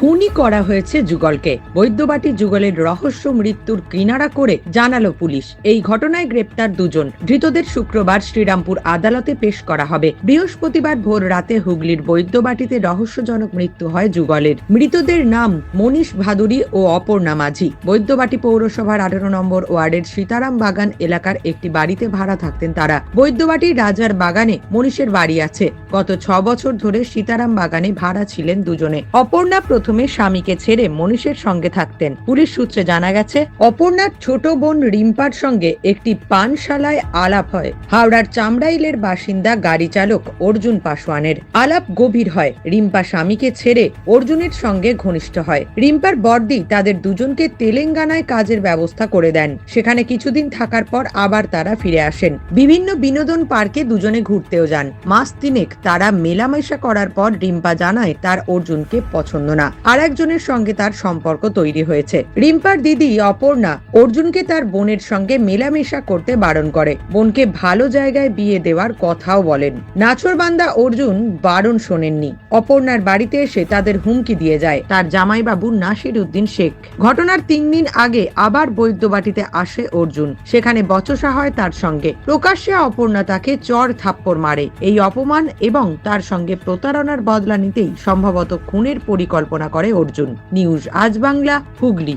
খুনই করা হয়েছে যুগলকে। বৈদ্যবাটি যুগলের রহস্য মৃত্যুর কিনারা করে জানালো পুলিশ। এই ঘটনায় গ্রেপ্তার দুজন। ধৃতদের শুক্রবার শ্রীরামপুর আদালতে পেশ করা হবে। বৃহস্পতিবার ভোর রাতে হুগলির বৈদ্যবাটিতে রহস্যজনক মৃত্যু হয় যুগলের। মৃতদের নাম মনীষ ভাদুরী ও অপর্ণা মাঝি। বৈদ্যবাটি পৌরসভার আঠারো নম্বর ওয়ার্ডের সীতারাম বাগান এলাকার একটি বাড়িতে ভাড়া থাকতেন তারা। বৈদ্যবাটির রাজার বাগানে মনীষের বাড়ি আছে। গত ছ বছর ধরে সীতারাম বাগানে ভাড়া ছিলেন দুজনে। অপর্ণা প্রথমে স্বামীকে ছেড়ে মনীষের সঙ্গে থাকতেন। পুলিশ সূত্রে জানা গেছে, অপর্ণার ছোট বোন রিম্পার সঙ্গে একটি পানশালায় আলাপ হয়। হাওড়ার চামড়াইলের বাসিন্দা গাড়ি চালক অর্জুন পাসওয়ানের। আলাপ গভীর হয়। রিম্পা স্বামীকে ছেড়ে অর্জুনের সঙ্গে ঘনিষ্ঠ হয়। রিম্পার বর্দি তাদের দুজনকে তেলেঙ্গানায় কাজের ব্যবস্থা করে দেন। সেখানে কিছুদিন থাকার পর আবার তারা ফিরে আসেন। বিভিন্ন বিনোদন পার্কে দুজনে ঘুরতেও যান। মাস তিনেক তারা মেলামেশা করার পর রিম্পা জানায় তার অর্জুনকে পছন্দ না। আর একজনের সঙ্গে তার সম্পর্ক তৈরি হয়েছে। রিম্পার দিদি অপর্ণা অর্জুনকে তার বোনের সঙ্গে মেলামেশা করতে বারণ করে। বোনকে ভালো জায়গায় বিয়ে দেওয়ার কথাও বলেন। নাছরবান্দা অর্জুন বারণ শোনেননি। অপর্ণার বাড়িতে এসে তাদের হুমকি দিয়ে যায়। তার জামাইবাবু নাসির উদ্দিন শেখ। ঘটনার তিন দিন আগে আবার বৈদ্যবাটিতে আসে অর্জুন। সেখানে বচসা হয় তার সঙ্গে। প্রকাশ্যে অপর্ণা তাকে চর থাপ্পড় মারে। এই অপমান এবং তার সঙ্গে প্রতারণার বদলা নিতেই সম্ভবত খুনের পরিকল্পনা করে অর্জুন। নিউজ আজ বাংলা হুগলি।